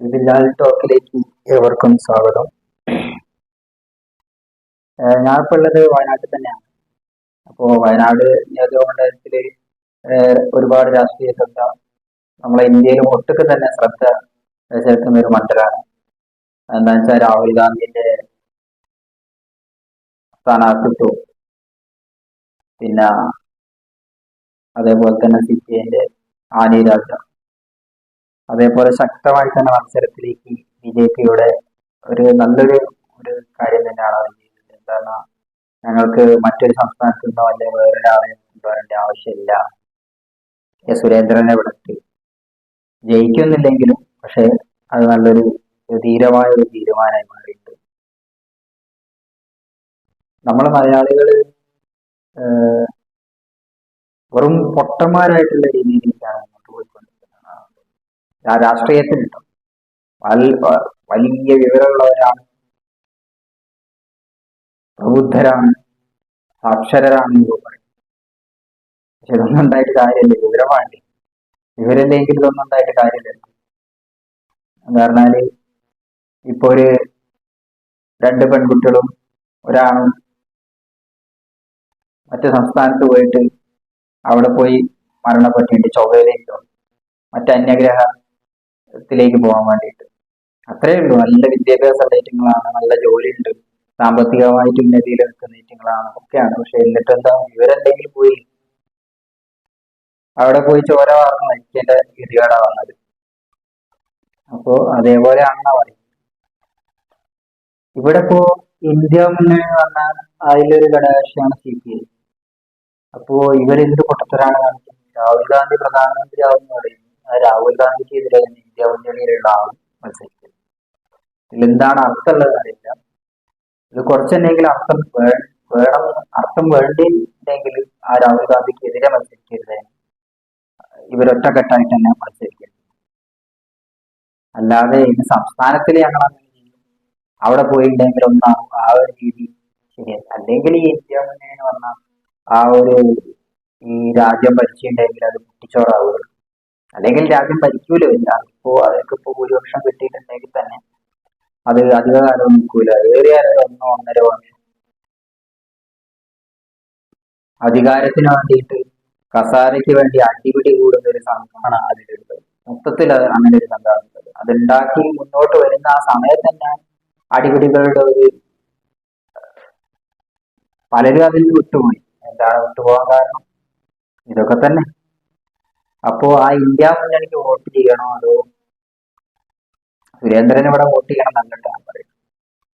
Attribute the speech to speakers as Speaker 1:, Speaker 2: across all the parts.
Speaker 1: ബിലാൽ ടോക്കിലേക്ക് ഏവർക്കും സ്വാഗതം. ഞാനിപ്പോ ഉള്ളത് വയനാട്ടിൽ തന്നെയാണ്. അപ്പോൾ വയനാട് നിയോജകമണ്ഡലത്തിൽ ഒരുപാട് രാഷ്ട്രീയ ശ്രദ്ധ നമ്മളെ ഇന്ത്യയിലും ഒട്ടുക്ക് തന്നെ ശ്രദ്ധ ചെലുത്തുന്ന ഒരു മണ്ഡലമാണ്. എന്താ വെച്ചാൽ രാഹുൽ ഗാന്ധിന്റെ സ്ഥാനാർത്ഥിത്വം പിന്നെ അതേപോലെ തന്നെ സി പി ഐന്റെ അതേപോലെ ശക്തമായി തന്നെ മത്സരത്തിലേക്ക് ബി ജെ പിയുടെ ഒരു നല്ലൊരു ഒരു കാര്യം തന്നെയാണ് അവർ ചെയ്യുന്നത്. എന്താണ്? ഞങ്ങൾക്ക് മറ്റൊരു സംസ്ഥാനത്ത് നിന്നോ അല്ലെങ്കിൽ വേറൊരാളെ കൊണ്ടുവരേണ്ട ആവശ്യമില്ല. സുരേന്ദ്രനെ വിളിച്ച്. ജയിക്കുന്നില്ലെങ്കിലും പക്ഷെ അത് നല്ലൊരു ധീരമായ ഒരു തീരുമാനമായി മാറിയിട്ടുണ്ട്. നമ്മൾ മലയാളികൾ വെറും പൊട്ടന്മാരായിട്ടുള്ള രീതിയിലേക്കാണ് ആ രാഷ്ട്രീയത്തിൽ വലിയ വിവരമുള്ളവരാണ്. പ്രബുദ്ധരാണ് സാക്ഷരരാണ് പക്ഷെ ഇതൊന്നും ഉണ്ടായിട്ട് കാര്യമില്ല. വിവരമാണ് വിവരമില്ലെങ്കിൽ ഇതൊന്നും ഉണ്ടായിട്ട് കാര്യമില്ല. പറഞ്ഞാൽ ഇപ്പൊ ഒരു രണ്ട് പെൺകുട്ടികളും ഒരാണും മറ്റു സംസ്ഥാനത്ത് പോയിട്ട് അവിടെ പോയി മരണപ്പെട്ടിട്ട് ചൊവ്വയിലേക്കോ മറ്റ് അന്യഗ്രഹത്തിലേക്ക് പോകാൻ വേണ്ടിയിട്ട്. അത്രേ ഉള്ളൂ. നല്ല വിദ്യാഭ്യാസ ഡേറ്റിങ്ങളാണ് നല്ല ജോലിയുണ്ട്. സാമ്പത്തികമായിട്ട് ഉന്നതിയിൽ നിൽക്കുന്ന ഡേറ്റിങ്ങളാണ് ഒക്കെയാണ്. പക്ഷെ എന്നിട്ട് എന്താ ഇവരെന്തെങ്കിലും പോയി അവിടെ പോയി ചോര വാർന്ന് മരിക്കേണ്ട ഗതികേടാ വന്നത്. അപ്പോ അതേപോലെയാണെന്നാ പറയും ഇവിടെ ഇപ്പോ ഇന്ത്യ മുന്നണി വന്ന അതിലൊരു ഘടകകക്ഷിയാണ് സി പി ഐ. അപ്പോ ഇവരെന്ത് പൊട്ടത്തരാണ് കാണിക്കുന്നത്? രാഹുൽ ഗാന്ധി പ്രധാനമന്ത്രി ആവുന്ന പറയുന്നു. ആ രാഹുൽ ഗാന്ധിക്കെതിരെ ഇന്ത്യ മുന്നണിയിലുള്ള ആൾ മത്സരിക്കും. ഇതിലെന്താണ് അർത്ഥമുള്ളത് അറിയില്ല. ഇത് കുറച്ചെന്നെങ്കിലും അർത്ഥം വേണം അർത്ഥം വേണ്ടിയില്ലെങ്കിൽ ആ രാഹുൽ ഗാന്ധിക്കെതിരെ മത്സരിക്കരുത്. ഇവരൊറ്റക്കെട്ടായിട്ട് തന്നെ മത്സരിക്കരുത് അല്ലാതെ ഇന്ന് സംസ്ഥാനത്തിലെ ചെയ്യും. അവിടെ പോയിട്ടുണ്ടെങ്കിൽ ഒന്നാകും ആ ഒരു രീതി ശരിയല്ല അല്ലെങ്കിൽ ഈ ഇന്ത്യ എന്ന് പറഞ്ഞാൽ ആ ഒരു ഈ രാജ്യം ഭരിച്ചിട്ടുണ്ടെങ്കിൽ അത് കുട്ടിച്ചോറാവുകയുള്ളൂ അല്ലെങ്കിൽ രാജ്യം ഭരിക്കൂലോ ഇല്ല ഇപ്പോ അവർക്കിപ്പോ ഭൂരിപക്ഷം കിട്ടിയിട്ടുണ്ടെങ്കിൽ തന്നെ അത് അധിക കാലം നിൽക്കൂല. ഏറിയ ഒന്നോ ഒന്നര അധികാരത്തിന് വേണ്ടിയിട്ട് കസാരയ്ക്ക് വേണ്ടി അടിപിടി കൂടുന്ന ഒരു സംഘമാണ് അതിലുള്ളത്. മൊത്തത്തിൽ അത് അങ്ങനെ ഒരു സംഘമാണുള്ളത്. അതുണ്ടാക്കി മുന്നോട്ട് വരുന്ന ആ സമയത്ത് തന്നെ അടിപിടികളുടെ ഒരു പലരും അതിൽ വിട്ടുപോയി. എന്താണ് വിട്ടുപോകാൻ കാരണം? ഇതൊക്കെ തന്നെ. അപ്പോ ആ ഇന്ത്യ മുന്നണിക്ക് വോട്ട് ചെയ്യണോ അതോ സുരേന്ദ്രൻ ഇവിടെ വോട്ട് ചെയ്യണം എന്നല്ല ഞാൻ പറയും.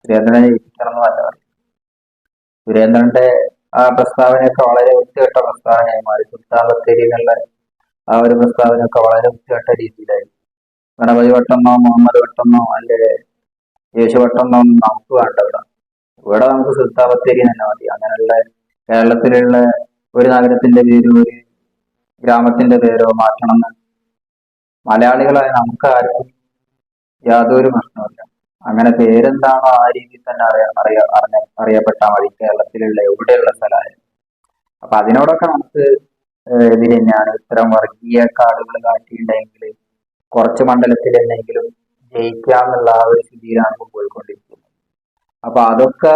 Speaker 1: സുരേന്ദ്രനെ ജയിക്കണം എന്നല്ല പറയും സുരേന്ദ്രന്റെ ആ പ്രസ്താവനയൊക്കെ വളരെ വൃത്തികെട്ട പ്രസ്താവനയായി മാറി. സുൽത്താൻ ബത്തേരി ആ ഒരു പ്രസ്താവനയൊക്കെ വളരെ വൃത്തികെട്ട രീതിയിലായി ഗണപതി വട്ടെന്നോ മുഹമ്മദ് വട്ടെന്നോ അല്ലെ യേശു വട്ടെന്നോ ഒന്നും നമുക്ക് വേണ്ട ഇവിടെ. ഇവിടെ നമുക്ക് സുൽത്താൻ ബത്തേരി തന്നെ മതി. അങ്ങനെയുള്ള കേരളത്തിലുള്ള ഒരു നഗരത്തിന്റെ പേര് ഒരു ഗ്രാമത്തിന്റെ പേരോ മാറ്റണം. എന്ന് മലയാളികളായ നമുക്ക് ആർക്കും യാതൊരു പ്രശ്നവുമില്ല. അങ്ങനെ പേരെന്താണോ ആ രീതിയിൽ തന്നെ അറിയാ അറിയ അറിഞ്ഞ അറിയപ്പെട്ടാൽ മതി. കേരളത്തിലുള്ള എവിടെയുള്ള സ്ഥലമായാലും. അപ്പൊ അതിനോടൊക്കെ നമുക്ക് എതിരെ തന്നെയാണ്. ഇത്തരം വർഗീയ കാർഡുകൾ കാട്ടിയിട്ടുണ്ടെങ്കിൽ കുറച്ച് മണ്ഡലത്തിൽ എന്തെങ്കിലും ജയിക്കാന്നുള്ള ആ ഒരു സ്ഥിതിയിലാണ് ഇപ്പോൾ പോയിക്കൊണ്ടിരിക്കുന്നത്. അപ്പൊ അതൊക്കെ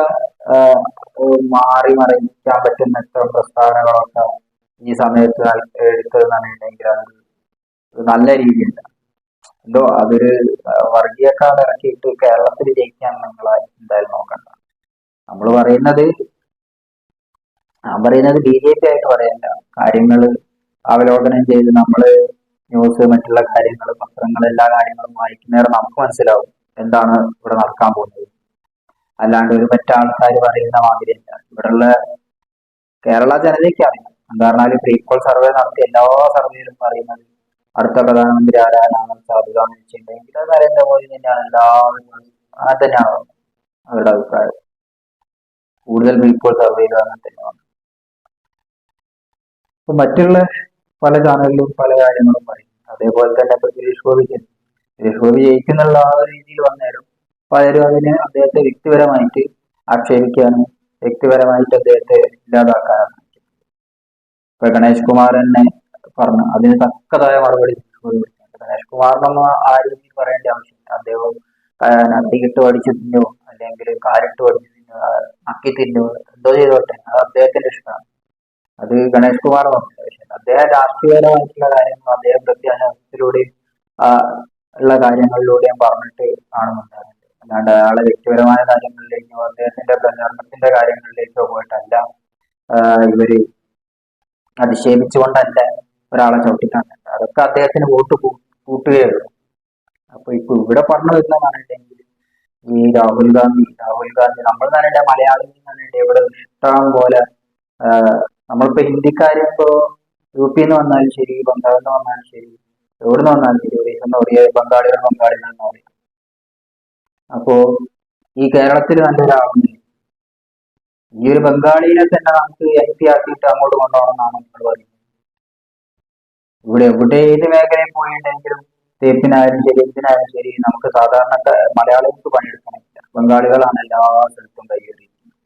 Speaker 1: മാറി മറിയിക്കാൻ പറ്റുന്ന ഇത്തരം പ്രസ്താവനകളൊക്കെ ഈ സമയത്ത് എടുത്തതെന്നാണെന്നുണ്ടെങ്കിൽ എടുത്തതെന്നുണ്ടെങ്കിൽ അത് ഒരു നല്ല രീതിയില്ല എന്തോ അതൊരു വർഗീയക്കാട് ഇറക്കിയിട്ട് കേരളത്തിൽ ജയിക്കാൻ നിങ്ങൾ എന്തായാലും നോക്കണ്ട. നമ്മൾ പറയുന്നത് ഞാൻ പറയുന്നത് ബി ജെ പി ആയിട്ട് പറയണ്ട. കാര്യങ്ങൾ അവലോകനം ചെയ്ത് നമ്മൾ ന്യൂസ് മറ്റുള്ള കാര്യങ്ങൾ പത്രങ്ങൾ എല്ലാ കാര്യങ്ങളും വായിക്കുന്നേരം നമുക്ക് മനസ്സിലാവും എന്താണ് ഇവിടെ നടക്കാൻ പോകുന്നത്. അല്ലാണ്ട് ഒരു മറ്റാൾക്കാർ പറയുന്ന മാതിരിയല്ല ഇവിടെയുള്ള കേരള ജനതയ്ക്ക് അറിയാം. പറഞ്ഞാൽ പ്രീപോൾ സർവേ നടത്തിയ എല്ലാ സർവേയിലും പറയുന്നത് അടുത്ത പ്രധാനമന്ത്രി ആരാനാണ് സാധ്യത എന്ന് വെച്ചിട്ടുണ്ടെങ്കിൽ നരേന്ദ്രമോദി തന്നെയാണ് എല്ലാവരും അങ്ങനെ തന്നെയാണ് അവരുടെ അഭിപ്രായം. കൂടുതൽ പ്രീപോൾ സർവേയിലും അങ്ങനെ തന്നെയാണ്. ഇപ്പൊ മറ്റുള്ള പല ചാനലിലും പല കാര്യങ്ങളും പറയും അതേപോലെ തന്നെ ഇപ്പൊ സുരേഷ് ഗോപി ജയി- സുരേഷ് ഗോപി ജയിക്കുന്നുള്ള ആ രീതിയിൽ വന്നേരും പലരും അതിനെ അദ്ദേഹത്തെ വ്യക്തിപരമായിട്ട് ആക്ഷേപിക്കാനും വ്യക്തിപരമായിട്ട് അദ്ദേഹത്തെ ഇല്ലാതാക്കാനും ഇപ്പൊ ഗണേഷ് കുമാർ തന്നെ പറഞ്ഞു. അതിന് തക്കതായ മറുപടി. ഗണേഷ് കുമാറിനൊന്നും ആ രീതിയിൽ പറയേണ്ട ആവശ്യമില്ല. അദ്ദേഹം തീയിട്ട് പഠിച്ചു തിന്നോ അല്ലെങ്കിൽ കാലിട്ട് പഠിച്ചു തിന്നോ നക്കി തിന്നോ എന്തോ ചെയ്തോട്ടെ. അത് അദ്ദേഹത്തിന്റെ ഇഷ്ടമാണ്. അത് ഗണേഷ് കുമാർ നോക്കില്ല പക്ഷെ അദ്ദേഹം രാഷ്ട്രീയപരമായിട്ടുള്ള കാര്യങ്ങൾ അദ്ദേഹം പ്രത്യാശത്തിലൂടെയും ഉള്ള കാര്യങ്ങളിലൂടെയും പറഞ്ഞിട്ട് കാണുന്നുണ്ടായിരുന്നു അല്ലാണ്ട് അയാളെ വ്യക്തിപരമായ കാര്യങ്ങളിലേക്കോ അദ്ദേഹത്തിന്റെ പ്രചാരണത്തിന്റെ കാര്യങ്ങളിലേക്കോ പോയിട്ടല്ല ഇവർ അധിക്ഷേപിച്ചുകൊണ്ടല്ല ഒരാളെ ചവിട്ടിക്കാണുന്നത് അതൊക്കെ അദ്ദേഹത്തിന് വോട്ട് കൂട്ടുകയുള്ളൂ അപ്പൊ ഇപ്പൊ ഇവിടെ പറഞ്ഞു വരുന്ന പറഞ്ഞിട്ടുണ്ടെങ്കിൽ ഈ രാഹുൽ ഗാന്ധി രാഹുൽ ഗാന്ധി നമ്മൾ തന്നെ മലയാളികൾ തന്നെ ഇവിടെ ഇഷ്ടം പോലെ നമ്മളിപ്പോ ഹിന്ദിക്കാരിപ്പോ യു പി എന്ന് വന്നാലും ശരി ബംഗാളിൽ നിന്ന് വന്നാലും ശരി എവിടെ നിന്ന് വന്നാലും ശരി ഒറീസെന്ന് പറയുക ബംഗാളികൾ ബംഗാളികൾ എന്ന് പറയും അപ്പോ ഈ കേരളത്തിൽ നല്ലൊരാളുണ്ട് ഈ ഒരു ബംഗാളിനെ തന്നെ നമുക്ക് എം പി ആക്കിയിട്ട് അങ്ങോട്ട് കൊണ്ടുപോകണം എന്നാണ് നമ്മൾ പറയുന്നത്. ഇവിടെ എവിടെ ഏത് മേഖലയിൽ പോയിട്ടുണ്ടെങ്കിലും തേപ്പിനായാലും ശരി എന്തിനായാലും ശരി നമുക്ക് സാധാരണ മലയാളികൾക്ക് പണിയെടുക്കണമില്ല ബംഗാളികളാണ് എല്ലാ സ്ഥലത്തും കൈയേറിയിരിക്കുന്നത്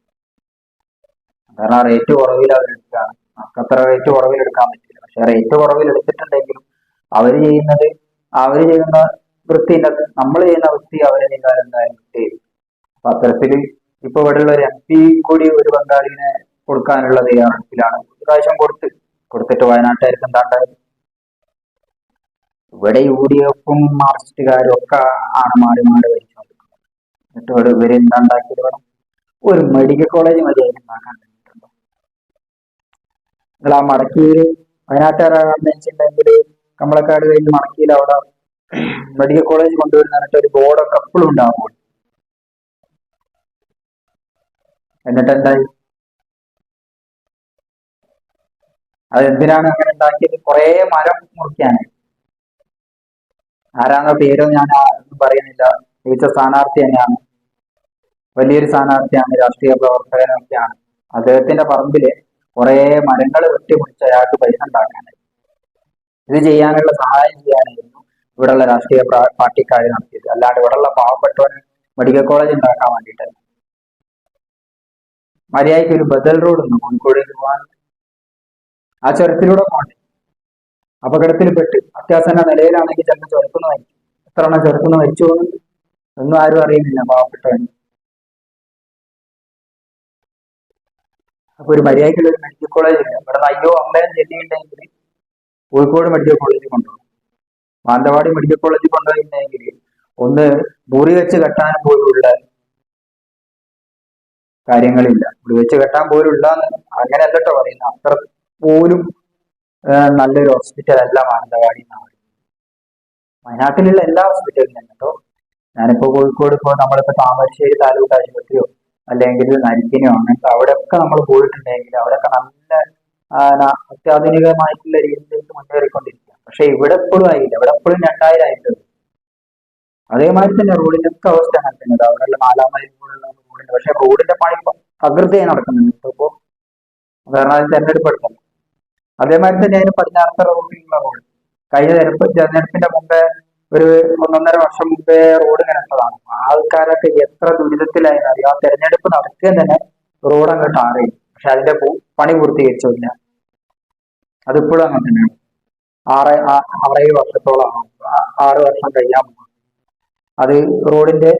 Speaker 1: കാരണം റേറ്റ് കുറവിൽ അവരെടുക്കുകയാണ് നമുക്ക് അത്ര റേറ്റ് കുറവിൽ എടുക്കാൻ പറ്റില്ല. പക്ഷെ റേറ്റ് കുറവിൽ എടുത്തിട്ടുണ്ടെങ്കിലും അവർ ചെയ്യുന്നത് അവർ ചെയ്യുന്ന വൃത്തി നമ്മൾ ചെയ്യുന്ന വൃത്തി അവരെ ചെയ്താൽ എന്തായാലും അപ്പൊ അത്തരത്തിൽ ഇപ്പൊ ഉള്ള ഒരു എം പി കൂടി ഒരു ബംഗാളിനെ കൊടുക്കാനുള്ള തയ്യാറെടുപ്പിലാണ്. ഒരു പ്രാവശ്യം കൊടുത്ത് കൊടുത്തിട്ട് വയനാട്ടുകാർക്ക് എന്താണ്ടായത്? ഇവിടെ യു ഡി എഫും മാർക്സിസ്റ്റുകാരും ഒക്കെ ആണ് മാറി മാറി ഭരിച്ചുകൊണ്ടിരിക്കുന്നത്. എന്നിട്ട് ഇവിടെ ഇവർ എന്താണ്ടാക്കിയത് വേണം ഒരു മെഡിക്കൽ കോളേജ് മതി ഉണ്ടാക്കാൻ നിങ്ങൾ ആ മടക്കിയിൽ വയനാട്ടുകാരാണെന്ന് വെച്ചിട്ടുണ്ടെങ്കിൽ കമ്പളക്കാട് കഴിഞ്ഞ് മടക്കിയിൽ അവിടെ മെഡിക്കൽ കോളേജ് കൊണ്ടുവരുന്നിട്ട് ഒരു ബോർഡൊക്കെ എപ്പോഴും ഉണ്ടാകുമ്പോൾ എന്നിട്ട് എന്തായി അത് എന്തിനാണ് അങ്ങനെ ഉണ്ടാക്കിയത്? കുറെ മരം മുറിക്കാനായി ആരാണോ പേരോ ഞാൻ പറയുന്നില്ല. ജയിച്ച സ്ഥാനാർത്ഥി തന്നെയാണ്. വലിയൊരു സ്ഥാനാർത്ഥിയാണ് രാഷ്ട്രീയ പ്രവർത്തകനൊക്കെയാണ്. അദ്ദേഹത്തിന്റെ പറമ്പിൽ കുറെ മരങ്ങൾ വെട്ടിമുറിച്ച് അയാൾക്ക് പൈസ ഉണ്ടാക്കാനായി ഇത് ചെയ്യാനുള്ള സഹായം ചെയ്യാനായിരുന്നു ഇവിടെയുള്ള രാഷ്ട്രീയ പാർട്ടിക്കാർ നടത്തിയത്. അല്ലാണ്ട് ഇവിടെയുള്ള പാവപ്പെട്ടവന് മെഡിക്കൽ കോളേജ് ഉണ്ടാക്കാൻ വേണ്ടിയിട്ടല്ല മര്യാദയ്ക്ക് ഒരു ബദൽ റോഡ് ഉണ്ട്. കോഴിക്കോട് പോകാൻ ആ ചുരത്തിലൂടെ പോകണ്ടേ? അപകടത്തിൽപ്പെട്ട് അത്യാസന്ന നിലയിലാണെങ്കിൽ ചിലപ്പോൾ ചെറുക്കുന്ന മരിക്കും. എത്ര എണ്ണം ചെറുക്കുന്ന മരിച്ചു ഒന്നും ആരും അറിയുന്നില്ല പാവപ്പെട്ടവൻ അപ്പൊ ഒരു മര്യാദയ്ക്കുള്ള ഒരു മെഡിക്കൽ കോളേജ് ഇല്ല. ഇവിടെ അയ്യോ അമ്മയും ചെല്ലിയിട്ടുണ്ടെങ്കിൽ കോഴിക്കോട് മെഡിക്കൽ കോളേജിൽ കൊണ്ടുപോകും. മാനന്തവാടി മെഡിക്കൽ കോളേജിൽ കൊണ്ടുപോയിട്ടുണ്ടെങ്കിൽ ഒന്ന് മുറി വെച്ച് കെട്ടാൻ പോലുള്ള കാര്യങ്ങളില്ല. ഇവിടെ വെച്ച് കെട്ടാൻ പോലുള്ള അങ്ങനെ അല്ലട്ടോ പറയുന്നത് അത്ര പോലും നല്ലൊരു ഹോസ്പിറ്റൽ അല്ല മാനന്തവാടി എന്നാണ് പറയുന്നത്. വയനാട്ടിലുള്ള എല്ലാ ഹോസ്പിറ്റലും ഹോസ്പിറ്റലിലും കേട്ടോ ഞാനിപ്പോ കോഴിക്കോട് ഇപ്പോൾ നമ്മളിപ്പോ താമരശ്ശേരി താലൂക്ക് ആശുപത്രിയോ അല്ലെങ്കിൽ നരിക്കിനോ അങ്ങനത്തെ അവിടെയൊക്കെ നമ്മൾ പോയിട്ടുണ്ടെങ്കിൽ അവിടെയൊക്കെ നല്ല അത്യാധുനികമായിട്ടുള്ള രീതിയിലേക്ക് മുന്നേറിക്കൊണ്ടിരിക്കുക പക്ഷെ ഇവിടെ എപ്പോഴും ആയില്ല. ഇവിടെ എപ്പോഴും രണ്ടായിരം ആയിട്ടുണ്ട്. അതേമാതിരി തന്നെ റോഡിലൊക്കെ അവസ്ഥ അങ്ങനെ തന്നെ അവിടെയുള്ള നാലാം മൈൽ റോഡിന്റെ പക്ഷെ റോഡിന്റെ പണി ഇപ്പൊ തകൃതിയായി നടക്കുന്നുണ്ട്. ഇപ്പൊ കാരണം അത് തെരഞ്ഞെടുപ്പ് എടുക്കണം അതേമാതിരി തന്നെ അതിന് പടിഞ്ഞാറത്തെ റോഡിലുള്ള റോഡ്. കഴിഞ്ഞ തെരഞ്ഞെടുപ്പ് തെരഞ്ഞെടുപ്പിന്റെ മുമ്പേ ഒരു ഒന്നൊന്നര വർഷം മുമ്പേ റോഡ് കിടന്നതാണ് ആൾക്കാരൊക്കെ എത്ര ദുരിതത്തിലായിരുന്നു. അറിയാം ആ തെരഞ്ഞെടുപ്പ് നടക്കുക തന്നെ റോഡ് അങ്ങോട്ട് ആറിയും പക്ഷെ അതിന്റെ പണി പൂർത്തീകരിച്ചില്ല അതിപ്പോഴും അങ്ങനെ തന്നെയാണ്. ആറ് ആറേഴ് വർഷത്തോളം ആറ് വർഷം കഴിയാൻ അത് റോഡിന്റെ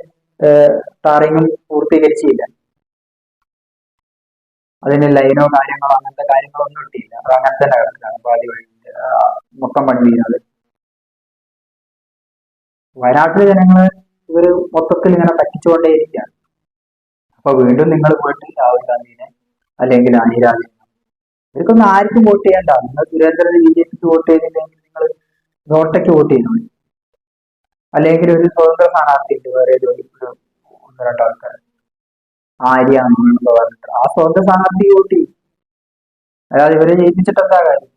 Speaker 1: ടാറിങ്ങും പൂർത്തീകരിച്ചില്ല. അതിന് ലൈനോ കാര്യങ്ങളോ അങ്ങനത്തെ കാര്യങ്ങളോ ഒന്നും ഇട്ടില്ല. അത് അങ്ങനെ തന്നെ കിടക്കുകയാണ്. പാതി വഴി മൊത്തം പണി വയനാട്ടിലെ ജനങ്ങൾ ഇവർ മൊത്തത്തിൽ ഇങ്ങനെ പറ്റിച്ചുകൊണ്ടേയിരിക്കുകയാണ് അപ്പൊ വീണ്ടും നിങ്ങൾ പോയിട്ട് രാഹുൽ ഗാന്ധിനെ അല്ലെങ്കിൽ അനിരാജിനെ ഇവർക്കൊന്നും ആർക്കും വോട്ട് ചെയ്യണ്ട. നിങ്ങൾ സുരേന്ദ്രനെ ബി ജെ പിക്ക് വോട്ട് ചെയ്തില്ലെങ്കിൽ നിങ്ങൾ നോട്ടയ്ക്ക് വോട്ട് ചെയ്യുന്നു അല്ലെങ്കിൽ ഒരു സ്വതന്ത്ര സ്ഥാനാർത്ഥി ഉണ്ട് വേറെ ഒന്ന് രണ്ടാൾക്കാർ ആര്യാണെന്ന് പറഞ്ഞിട്ട്. ആ സ്വതന്ത്ര സ്ഥാനാർത്ഥി കൂട്ടി. അതായത് ഇവരെ ജയിപ്പിച്ചിട്ട് എന്താ കാര്യം?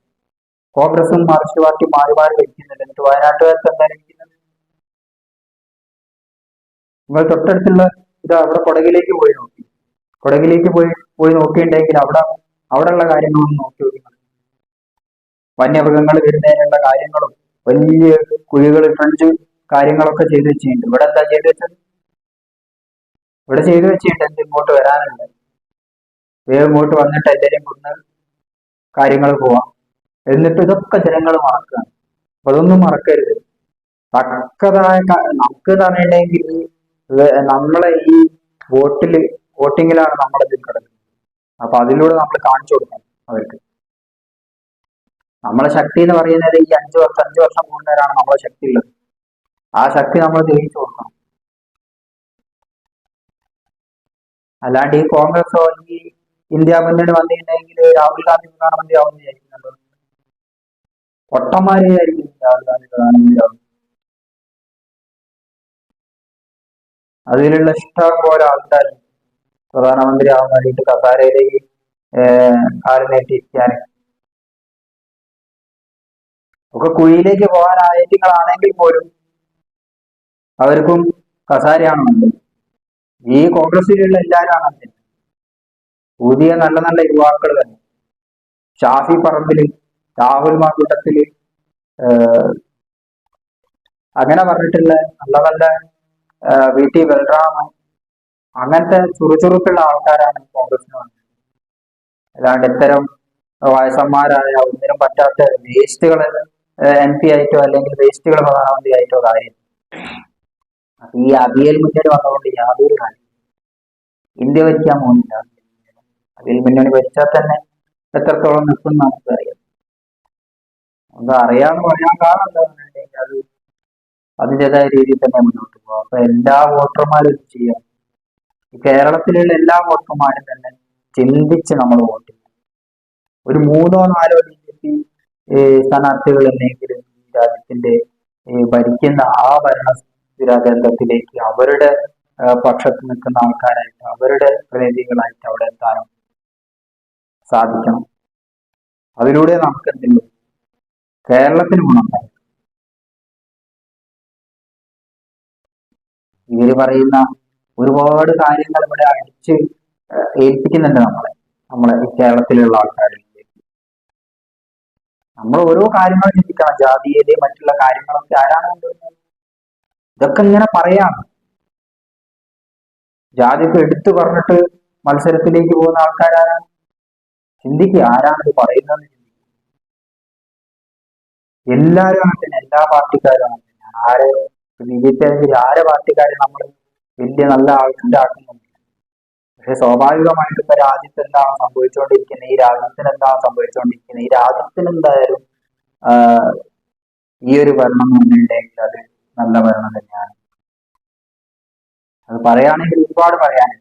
Speaker 1: കോൺഗ്രസും മാർക്സിസ്റ്റ് പാർട്ടി മാറി മാറി ഭരിക്കുന്നില്ല. എന്നിട്ട് വയനാട്ടുകാർക്ക് എന്താ ലഭിക്കുന്നത്? നിങ്ങൾ തൊട്ടടുത്തുള്ള ഇത് അവിടെ കൊടകിലേക്ക് പോയി നോക്കി. കൊടകിലേക്ക് പോയി പോയി നോക്കിയിട്ടുണ്ടെങ്കിൽ അവിടെ അവിടെയുള്ള കാര്യങ്ങളൊന്നും നോക്കി നോക്കി വന്യമൃഗങ്ങൾ വരുന്നതിനുള്ള കാര്യങ്ങളും വലിയ കുഴികൾ ഫ്രഞ്ച് കാര്യങ്ങളൊക്കെ ചെയ്തു വെച്ചിട്ടുണ്ട്. ഇവിടെ എന്താ ചെയ്തു വെച്ചത്? ഇവിടെ ചെയ്തു വെച്ചിട്ടുണ്ട്. എന്ത് ഇങ്ങോട്ട് വരാനുണ്ട്. വേഗം ഇങ്ങോട്ട് വന്നിട്ട് എല്ലാവരും കൊന്ന് കാര്യങ്ങൾ പോവാം. എന്നിട്ട് ഇതൊക്കെ ജനങ്ങൾ മറക്കുകയാണ് അപ്പൊ അതൊന്നും മറക്കരുത്. തക്കതായ നമുക്ക് എന്ന് നമ്മളെ ഈ വോട്ടിൽ വോട്ടിങ്ങിലാണ് നമ്മളെ കിടക്കുന്നത്. അപ്പൊ അതിലൂടെ നമ്മൾ കാണിച്ചു കൊടുക്കണം അവർക്ക്. നമ്മളെ ശക്തി എന്ന് പറയുന്നത് ഈ അഞ്ചു വർഷം അഞ്ചു വർഷം കൊണ്ടുവരാണ് നമ്മളെ ശക്തി ഉള്ളത് ആ ശക്തി നമ്മൾ തെളിയിച്ചു കൊടുക്കണം. അല്ലാണ്ട് ഈ കോൺഗ്രസോ ഈ ഇന്ത്യ മുന്നണി വന്നിട്ടുണ്ടെങ്കിൽ രാഹുൽ ഗാന്ധി പ്രധാനമന്ത്രി ആവുമെന്ന് വിചാരിക്കുന്നുണ്ടോ? പൊട്ടന്മാരെ ആയിരിക്കും രാഹുൽ ഗാന്ധി പ്രധാനമന്ത്രി ആവുന്നത്. അതിലുള്ള ഇഷ്ടം പോലെ ആൾക്കാർ പ്രധാനമന്ത്രി ആവാൻ വേണ്ടിയിട്ട് കസാരയിലേക്ക് കാലിനേറ്റിരിക്കാൻ ഒക്കെ കുഴിയിലേക്ക് പോകാൻ ആയിട്ടുകളാണെങ്കിൽ പോലും അവർക്കും കസാരയാണോ ഈ കോൺഗ്രസിലുള്ള എല്ലാവരും അങ്ങനെ പുതിയ നല്ല നല്ല യുവാക്കൾ തന്നെ. ഷാഫി പറമ്പിൽ രാഹുൽ മാക്കൂട്ടത്തിൽ അങ്ങനെ പറഞ്ഞിട്ടുള്ള നല്ല നല്ല വി ടി ബൽറാം അങ്ങനത്തെ ചുറുചുറുക്കുള്ള ആൾക്കാരാണ് കോൺഗ്രസിന് വന്നത്. അല്ലാണ്ട് ഇത്തരം വയസ്സന്മാരായ ഒന്നിനും പറ്റാത്ത വേസ്റ്റുകൾ എം പി ആയിട്ടോ അല്ലെങ്കിൽ വേസ്റ്റുകൾ പ്രധാനമന്ത്രി ആയിട്ടോ കാര്യം അപ്പൊ ഈ അബിയൽ മുന്നണി വന്നതുകൊണ്ട് യാതൊരു ഇന്ത്യ ഭരിക്കാൻ പോകുന്നില്ല. അബിയൽ മുന്നണി ഭരിച്ചാൽ തന്നെ എത്രത്തോളം നിൽക്കും നമുക്ക് അറിയാം. അത് അറിയാന്ന് പറയാൻ കാരണം അത് അതിന്റെതായ രീതിയിൽ തന്നെ മുന്നോട്ട് പോകും. അപ്പൊ എല്ലാ വോട്ടർമാരും ചെയ്യാം. കേരളത്തിലുള്ള എല്ലാ വോട്ടർമാരും തന്നെ ചിന്തിച്ച് നമ്മൾ വോട്ട് ചെയ്യണം. ഒരു മൂന്നോ നാലോ ബി ജെ പി സ്ഥാനാർത്ഥികൾ എന്നെങ്കിലും രാജ്യത്തിന്റെ ഭരിക്കുന്ന ആ ഭരണ സ്ഥിരാകേന്ദ്രത്തിലേക്ക് അവരുടെ പക്ഷത്ത് നിൽക്കുന്ന ആൾക്കാരായിട്ട് അവരുടെ പ്രതിനിധികളായിട്ട് അവിടെ എത്താനും സാധിക്കണം. അതിലൂടെ നമുക്ക് എന്തുള്ളൂ കേരളത്തിന് ഗുണമുണ്ടാകും ഇവർ പറയുന്ന ഒരുപാട് കാര്യങ്ങൾ ഇവിടെ അടിച്ച് ഏൽപ്പിക്കുന്നുണ്ട് നമ്മളെ നമ്മളെ കേരളത്തിലുള്ള ആൾക്കാരിലേക്ക് നമ്മൾ ഓരോ കാര്യങ്ങൾ ചിന്തിക്കണം. ജാതിയിലെ മറ്റുള്ള കാര്യങ്ങളൊക്കെ ആരാണ് കൊണ്ടുവരുന്നത്? ഇതൊക്കെ ഇങ്ങനെ പറയാണ്. ജാതിക്ക് എടുത്തു പറഞ്ഞിട്ട് മത്സരത്തിലേക്ക് പോകുന്ന ആൾക്കാരാരാണ് ചിന്തിക്കുക ആരാണ് ഇത് പറയുന്നതെന്ന് ചിന്തിക്കുക എല്ലാവരും അങ്ങനെ തന്നെ എല്ലാ പാർട്ടിക്കാരും അങ്ങനെ തന്നെ. ആരെ ബി ജെ പി ആണെങ്കിൽ ആരെ പാർട്ടിക്കാരെ നമ്മൾ വലിയ നല്ല ആൾക്കാരാക്കുന്നുണ്ട് പക്ഷെ സ്വാഭാവികമായിട്ടും ഇപ്പൊ രാജ്യത്ത് എന്താണ് സംഭവിച്ചുകൊണ്ടിരിക്കുന്നത് ഈ രാജ്യത്തിന് എന്താണ് സംഭവിച്ചുകൊണ്ടിരിക്കുന്നത് ഈ രാജ്യത്തിന് എന്തായാലും ഈ ഒരു ഭരണം വന്നിട്ടുണ്ടെങ്കിൽ അത് നല്ല ഭരണം തന്നെയാണ്. അത് പറയുകയാണെങ്കിൽ ഒരുപാട് പറയാനുണ്ട്.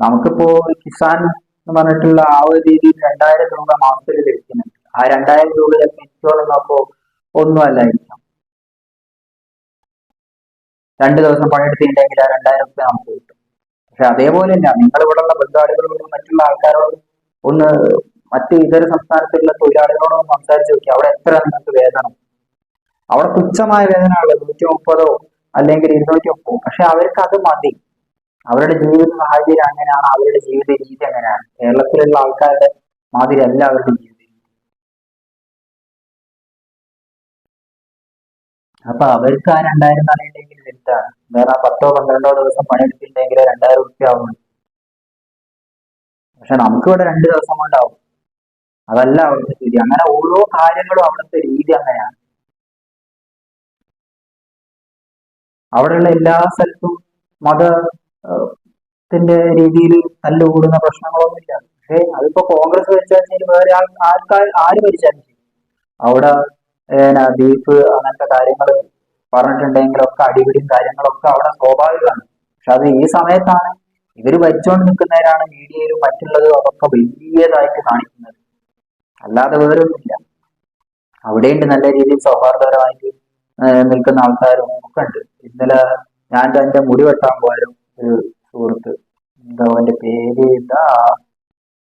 Speaker 1: നമുക്കിപ്പോ കിസാൻ എന്ന് പറഞ്ഞിട്ടുള്ള ആ ഒരു രീതിയിൽ രണ്ടായിരം രൂപ മാസത്തിൽ ലഭിക്കുന്നുണ്ട്. ആ രണ്ടായിരം രൂപ ചിലപ്പോൾ എനിക്കോളുന്നപ്പോ ഒന്നും അല്ലായിരിക്കാം രണ്ടു ദിവസം പണിയെടുത്തിട്ടുണ്ടെങ്കിൽ ആ രണ്ടായിരം രൂപ നമുക്ക് കിട്ടും. പക്ഷെ അതേപോലെ തന്നെ നിങ്ങൾ ഇവിടെയുള്ള ബംഗാളികളോടും മറ്റുള്ള ആൾക്കാരോടും ഒന്ന് മറ്റ് ഇതര സംസ്ഥാനത്തുള്ള തൊഴിലാളികളോടൊന്ന് സംസാരിച്ചു നോക്കി അവിടെ എത്ര നിങ്ങൾക്ക് വേതനം അവിടെ തുച്ഛമായ വേതന ഉള്ളത് നൂറ്റി മുപ്പതോ അല്ലെങ്കിൽ ഇരുന്നൂറ്റി മുപ്പതോ പക്ഷെ അവർക്ക് അത് മതി. അവരുടെ ജീവിത സാഹചര്യം അങ്ങനെയാണ് അവരുടെ ജീവിത രീതി അങ്ങനെയാണ്. കേരളത്തിലുള്ള ആൾക്കാരുടെ മാതിരി അല്ല അവരുടെ ജീവിത രീതി. അപ്പൊ അവർക്ക് ആ രണ്ടായിരം നാളുണ്ടെങ്കിൽ വലുതാണ്. വേറെ പത്തോ പന്ത്രണ്ടോ ദിവസം പണിയെടുത്തിട്ടുണ്ടെങ്കിൽ രണ്ടായിരം റുപ്യ ആവും പക്ഷെ നമുക്ക് ഇവിടെ രണ്ട് ദിവസം കൊണ്ടാവും. അതല്ല അവിടുത്തെ രീതി. അങ്ങനെ ഓരോ കാര്യങ്ങളും അവിടുത്തെ രീതി അങ്ങനെയാണ്. അവിടെയുള്ള എല്ലാ സ്ഥലത്തും മതത്തിന്റെ രീതിയിൽ തല്ലുകൂടുന്ന പ്രശ്നങ്ങളൊന്നുമില്ല. പക്ഷേ അതിപ്പോ കോൺഗ്രസ് ഭരിച്ചാൽ വേറെ ആൾ ആൾക്കാർ ആര് ഭരിച്ചാലും ശരി. അവിടെ ബീഫ് അങ്ങനത്തെ കാര്യങ്ങൾ പറഞ്ഞിട്ടുണ്ടെങ്കിലൊക്കെ അടിപിടിയും കാര്യങ്ങളൊക്കെ അവിടെ സ്വാഭാവികമാണ്. പക്ഷെ അത് ഈ സമയത്താണ് ഇവർ ഭരിച്ചുകൊണ്ട് നിൽക്കുന്നവരാണ് മീഡിയയിലും മറ്റുള്ളതും അതൊക്കെ വലിയതായിട്ട് കാണിക്കുന്നത്. അല്ലാതെ വേറൊന്നുമില്ല. അവിടെയുണ്ട് നല്ല രീതിയിൽ സൗഹാർദ്ദപരമായിട്ട് നിൽക്കുന്ന ആൾക്കാരും ഒക്കെ ഉണ്ട്. ഇന്നലെ ഞാൻ എന്റെ മുടി വെട്ടാൻ പോയാലും ഒരു സുഹൃത്ത്. എന്താ അവന്റെ പേര്? എന്താ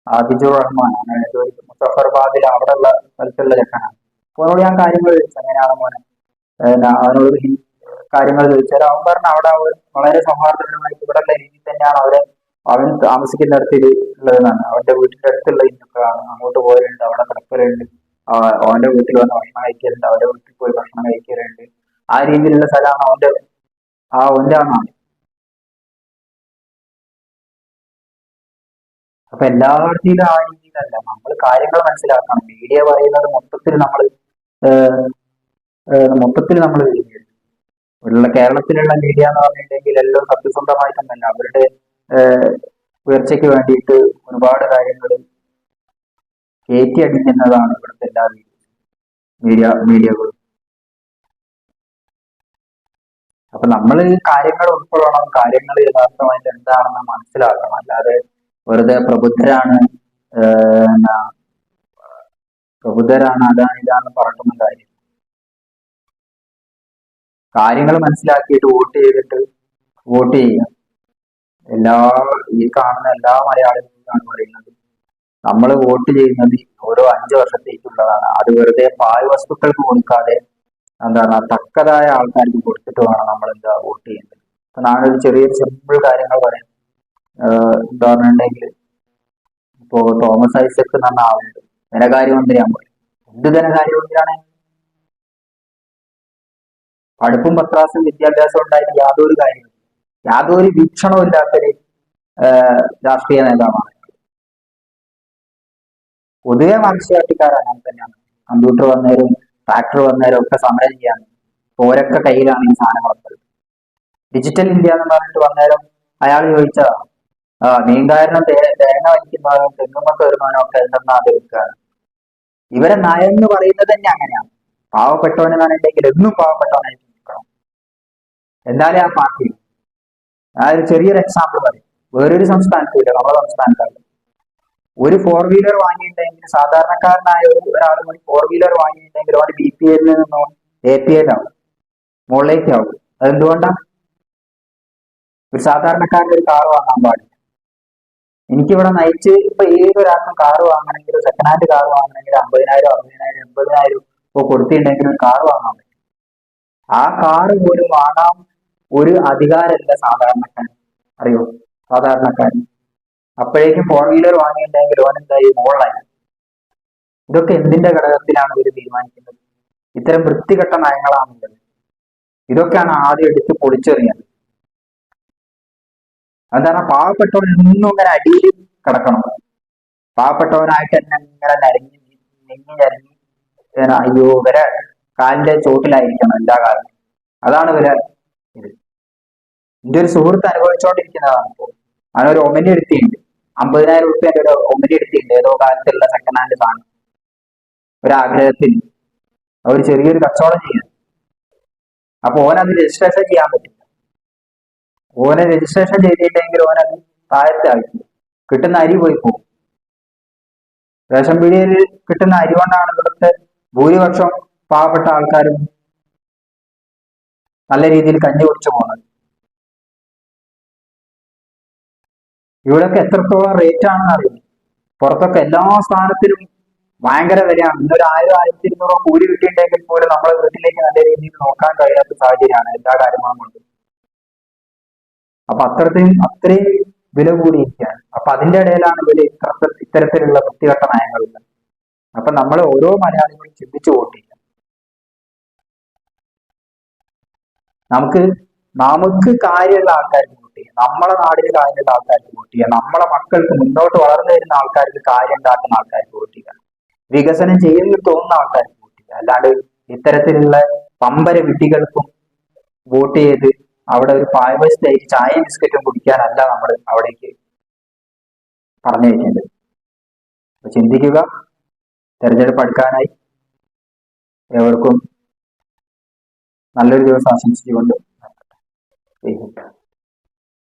Speaker 1: ആദിജോ ഒരു മുസഫർബാദിൽ അവിടെയുള്ള സ്ഥലത്തുള്ള ചെക്കനാണ്. അവനോട് ഞാൻ കാര്യങ്ങൾ ചോദിച്ചു. എങ്ങനെയാണ് മോനെ? അവനോട് കാര്യങ്ങൾ ചോദിച്ചാൽ അവൻ പറഞ്ഞു അവിടെ അവൻ വളരെ സൗഹാർദ്ദപരമായിട്ട് ഇവിടെ ഉള്ള രീതിയിൽ തന്നെയാണ് അവരെ അവൻ താമസിക്കുന്നിടത്ത് ഉള്ളതെന്നാണ്. അവന്റെ വീട്ടിന്റെ അടുത്തുള്ള ഹിന്ദുക്കളാണ് അങ്ങോട്ട് പോയാലുണ്ട് അവിടെ കിടക്കലുണ്ട്. അവന്റെ വീട്ടിൽ വന്ന് ഭക്ഷണം കഴിക്കലുണ്ട്. അവന്റെ വീട്ടിൽ പോയി ഭക്ഷണം കഴിക്കലുണ്ട്. ആ രീതിയിലുള്ള സ്ഥലമാണ് അവന്റെ ആ അവന്റെ ആണ്? അപ്പൊ എല്ലാവരുടെയും ആ രീതിയിലല്ല. നമ്മൾ കാര്യങ്ങൾ മനസ്സിലാക്കണം. മീഡിയ പറയുന്നത് മൊത്തത്തിൽ നമ്മൾ മൊത്തത്തിൽ നമ്മൾ ഉള്ള കേരളത്തിലുള്ള മീഡിയ എന്ന് പറഞ്ഞിട്ടുണ്ടെങ്കിൽ എല്ലാം സത്യസന്ധമായിട്ടൊന്നല്ല അവരുടെ ഉയർച്ചയ്ക്ക് വേണ്ടിയിട്ട് ഒരുപാട് കാര്യങ്ങൾ കയറ്റി അടിക്കുന്നതാണ് ഇവിടുത്തെ എല്ലാ മീഡിയ മീഡിയകളും അപ്പൊ നമ്മൾ കാര്യങ്ങൾ ഉൾക്കൊള്ളണം. കാര്യങ്ങൾ യഥാർത്ഥമായിട്ട് എന്താണെന്ന് മനസ്സിലാക്കണം. അല്ലാതെ വെറുതെ പ്രബുദ്ധരാണ് എന്നാ, പ്രബുദ്ധരാണ് അതാണ് ഇതാണ് പറഞ്ഞ കാര്യം കാര്യങ്ങൾ മനസ്സിലാക്കിയിട്ട് വോട്ട് ചെയ്തിട്ട് വോട്ട് ചെയ്യുക. എല്ലാ ഈ കാണുന്ന എല്ലാ മലയാളികളും പറയുന്നത് നമ്മൾ വോട്ട് ചെയ്യുന്നത് ഓരോ അഞ്ച് വർഷത്തേക്കുള്ളതാണ്. അത് വെറുതെ പായ വസ്തുക്കൾക്ക് കൊടുക്കാതെ എന്താണ് തക്കതായ ആൾക്കാർക്ക് കൊടുത്തിട്ട് വേണം നമ്മൾ എന്താ വോട്ട് ചെയ്യുന്നത്. അപ്പൊ ഞാനൊരു ചെറിയ സിമ്പിൾ കാര്യങ്ങൾ പറയാം. പറഞ്ഞിട്ടുണ്ടെങ്കിൽ ഇപ്പോ തോമസ് ഐസക് എന്ന ആളുണ്ട്. ധനകാര്യമന്ത്രിയാൻ പോയി എന്ത് ധനകാര്യമന്ത്രിയാണ്? പഠിപ്പും പത്രാസും വിദ്യാഭ്യാസം ഉണ്ടായിട്ട് യാതൊരു കാര്യവും യാതൊരു വീക്ഷണവും ഇല്ലാത്തൊരു രാഷ്ട്രീയ നേതാവാണ്. പൊതുവെ മാർക്സിസ്റ്റ് പാർട്ടിക്കാർ അങ്ങനെ തന്നെയാണ്. കമ്പ്യൂട്ടർ വന്നേരും ട്രാക്ടർ വന്നേരും ഒക്കെ സമരം ചെയ്യാൻ ഓരൊക്കെ കയ്യിലാണ് ഈ സാധനങ്ങളൊക്കെ. ഡിജിറ്റൽ ഇന്ത്യ എന്ന് പറഞ്ഞിട്ട് വന്നേരം അയാൾ ചോദിച്ച മീൻകാരനും തേങ്ങ വയ്ക്കുന്നവനും തെങ്ങുമ്പോൾ വരുന്നവനും ഒക്കെ എന്തെന്നാ അത് ഇവരെ നയം എന്ന് പറയുന്നത് തന്നെ അങ്ങനെയാണ്. പാവപ്പെട്ടവനെ പറഞ്ഞിട്ടുണ്ടെങ്കിൽ എന്നും പാവപ്പെട്ടവനായിട്ട് നിൽക്കണം എന്തായാലും ആ പാർട്ടി ആ ഒരു ചെറിയൊരു എക്സാമ്പിൾ പറയും. വേറൊരു സംസ്ഥാനത്തും ഇല്ല നമ്മുടെ സംസ്ഥാനത്താണ് ഒരു ഫോർ വീലർ വാങ്ങിയിട്ടുണ്ടെങ്കിൽ സാധാരണക്കാരനായ ഒരു ഒരാൾ കൂടി ഫോർ വീലർ വാങ്ങിയിട്ടുണ്ടെങ്കിൽ അവന് ബി പി എല്ലിൽ നിന്നും എ പി എൽ ആവും. മുകളിലേക്കാവും അതെന്തുകൊണ്ടാണ് ഒരു സാധാരണക്കാരന്റെ ഒരു കാർ വാങ്ങാൻ പാടില്ല. എനിക്കിവിടെ നയിച്ച് ഇപ്പൊ ഏതൊരാൾക്കും കാർ വാങ്ങണമെങ്കിൽ സെക്കൻഡ് ഹാൻഡ് കാർ വാങ്ങണമെങ്കിൽ അമ്പതിനായിരം അറുപതിനായിരം എൺപതിനായിരം ഇപ്പൊ കൊടുത്തിട്ടുണ്ടെങ്കിൽ ഒരു കാർ വാങ്ങാൻ പറ്റും. ആ കാർ പോലും വാങ്ങാൻ ഒരു അധികാരമല്ല സാധാരണക്കാരൻ. അറിയോ? സാധാരണക്കാരൻ. അപ്പോഴേക്കും ഫോർ വീലർ വാങ്ങിയിട്ടുണ്ടെങ്കിൽ ഓൻ എന്തായി മോളായി ഇതൊക്കെ എന്തിന്റെ ഘടകത്തിലാണ് ഇവർ തീരുമാനിക്കുന്നത്? ഇത്തരം വൃത്തികെട്ട നയങ്ങളാണുള്ളത്. ഇതൊക്കെയാണ് ആദ്യം എടുത്ത് പൊളിച്ചെറിയുന്നത്. എന്താണ് പാവപ്പെട്ടവൻ എന്നും ഇങ്ങനെ അടിയിൽ കിടക്കണം. പാവപ്പെട്ടവനായിട്ട് തന്നെ ഇങ്ങനെ നരങ്ങി നെങ്ങി നരങ്ങി അയ്യോ ഇവരെ കാലിന്റെ ചോട്ടിലായിരിക്കണം എല്ലാ കാലം അതാണ് ഇവരെ ഇത്. എന്റെ ഒരു സുഹൃത്ത് അനുഭവിച്ചുകൊണ്ടിരിക്കുന്നതാണ് ഇപ്പോൾ അവനൊരു ഒമനി അമ്പതിനായിരം റുപ്യന്റെ ഒരു ഒമനി എടുത്തിട്ടുണ്ട്. ഏതോ കാലത്തുള്ള സെക്കൻഡ് ഹാൻഡ് സാധനം. ഒരാഗ്രഹത്തിന്. ഒരു ചെറിയൊരു കച്ചവടം ചെയ്യുന്നു അപ്പൊ ഓൻ അത് രജിസ്ട്രേഷൻ ചെയ്യാൻ പറ്റില്ല. ഓനെ രജിസ്ട്രേഷൻ ചെയ്തിട്ടെങ്കിൽ ഓനത് താഴത്താക്കി കിട്ടുന്ന അരി പോയി പോകും. റേഷൻ പീടികയിൽ കിട്ടുന്ന അരി കൊണ്ടാണ് ഇവിടുത്തെ ഭൂരിപക്ഷം പാവപ്പെട്ട ആൾക്കാരും നല്ല രീതിയിൽ കഞ്ഞി കുടിച്ചു പോകുന്നത്. ഇവിടെയൊക്കെ എത്രത്തോളം റേറ്റ് ആണെന്ന് അറിയില്ല. പുറത്തൊക്കെ എല്ലാ സ്ഥാനത്തിലും ഭയങ്കര വിലയാണ്. ഇന്നൊരു ആയിരം ആയിരത്തി ഇരുന്നൂറോ കൂലി കിട്ടിയിട്ടുണ്ടെങ്കിൽ പോലും നമ്മളെ വീട്ടിലേക്ക് നല്ല രീതിയിൽ നോക്കാൻ കഴിയാത്ത സാഹചര്യമാണ് എല്ലാ കാര്യങ്ങളും കൊണ്ട്. അപ്പൊ അത്രയും അത്രയും വില കൂടിയിരിക്കുകയാണ്. അപ്പൊ അതിന്റെ ഇടയിലാണ് വില ഇത്ര ഇത്തരത്തിലുള്ള വൃത്തികെട്ട നയങ്ങളുള്ളത് അപ്പൊ നമ്മൾ ഓരോ മലയാളികളും ചിന്തിച്ചു പോട്ടില്ല നമുക്ക് നമുക്ക് കാര്യമുള്ള ആൾക്കാർക്ക് വോട്ട് ചെയ്യാം നമ്മളെ നാടിന് കാര്യമുള്ള ആൾക്കാർക്ക് വോട്ട് ചെയ്യാം നമ്മളെ മക്കൾക്ക് മുന്നോട്ട് വളർന്നു വരുന്ന ആൾക്കാർക്ക് കാര്യം ഉണ്ടാക്കുന്ന ആൾക്കാർക്ക് വോട്ട് ചെയ്യാം വികസനം ചെയ്യുന്നു തോന്നുന്ന ആൾക്കാർക്ക് വോട്ട് അല്ലാണ്ട് ഇത്തരത്തിലുള്ള പമ്പര വിട്ടികൾക്കും വോട്ട് ചെയ്ത് അവിടെ ഒരു പായവശത്തേക്ക് ചായയും ബിസ്ക്കറ്റും കുടിക്കാനല്ല നമ്മൾ അവിടേക്ക് പറഞ്ഞയക്കേണ്ടത് അപ്പൊ ചിന്തിക്കുക. തെരഞ്ഞെടുപ്പ് അടുക്കാനായി. ഏവർക്കും നല്ലൊരു ദിവസം ആശംസിച്ചുകൊണ്ട് Perguntar.